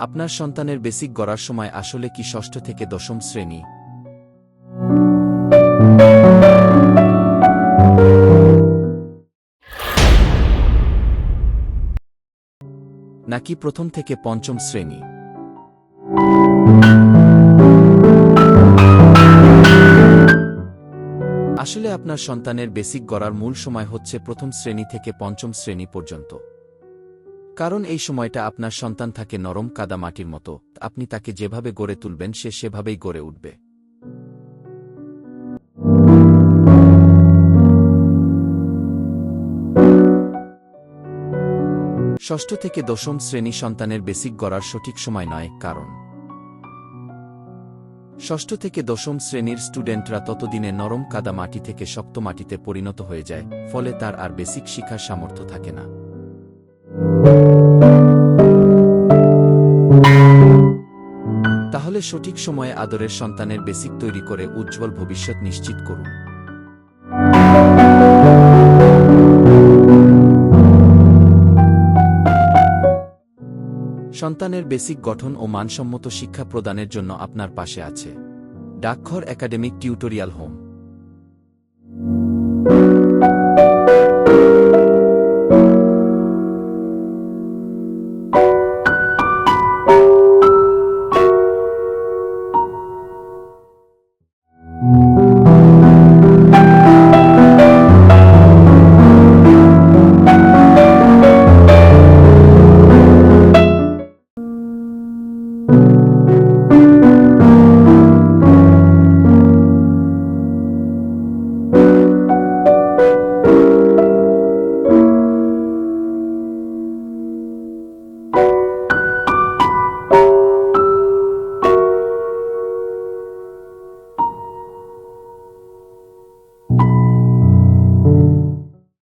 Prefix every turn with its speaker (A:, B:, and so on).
A: আপনার সন্তানের বেসিক গড়ার সময় আসলে কি ষষ্ঠ থেকে দশম শ্রেণি? নাকি প্রথম থেকে পঞ্চম শ্রেণি? আসলে আপনার সন্তানের বেসিক গড়ার মূল সময় হচ্ছে প্রথম শ্রেণি থেকে পঞ্চম শ্রেণি পর্যন্ত। কারণ এই সময়টা আপনার সন্তান থাকে নরম কাদা মাটির মতো। আপনি তাকে যেভাবে গড়ে তুলবেন, সে সেভাবেই গড়ে উঠবে। ষষ্ঠ থেকে দশম শ্রেণি সন্তানের বেসিক গড়ার সঠিক সময় নয়, কারণ ষষ্ঠ থেকে দশম শ্রেণির স্টুডেন্টরা ততদিনে নরম কাদা মাটি থেকে শক্ত মাটিতে পরিণত হয়ে যায়, ফলে তার আর বেসিক শিক্ষার সামর্থ্য থাকে না। তাহলে সঠিক সময়ে আদরের সন্তানের বেসিক তৈরি করে উজ্জ্বল ভবিষ্যৎ নিশ্চিত করুন। সন্তানের বেসিক গঠন ও মানসম্মত শিক্ষা প্রদানের জন্য আপনার পাশে আছে। ডাকঘর একাডেমিক টিউটোরিয়াল হোম।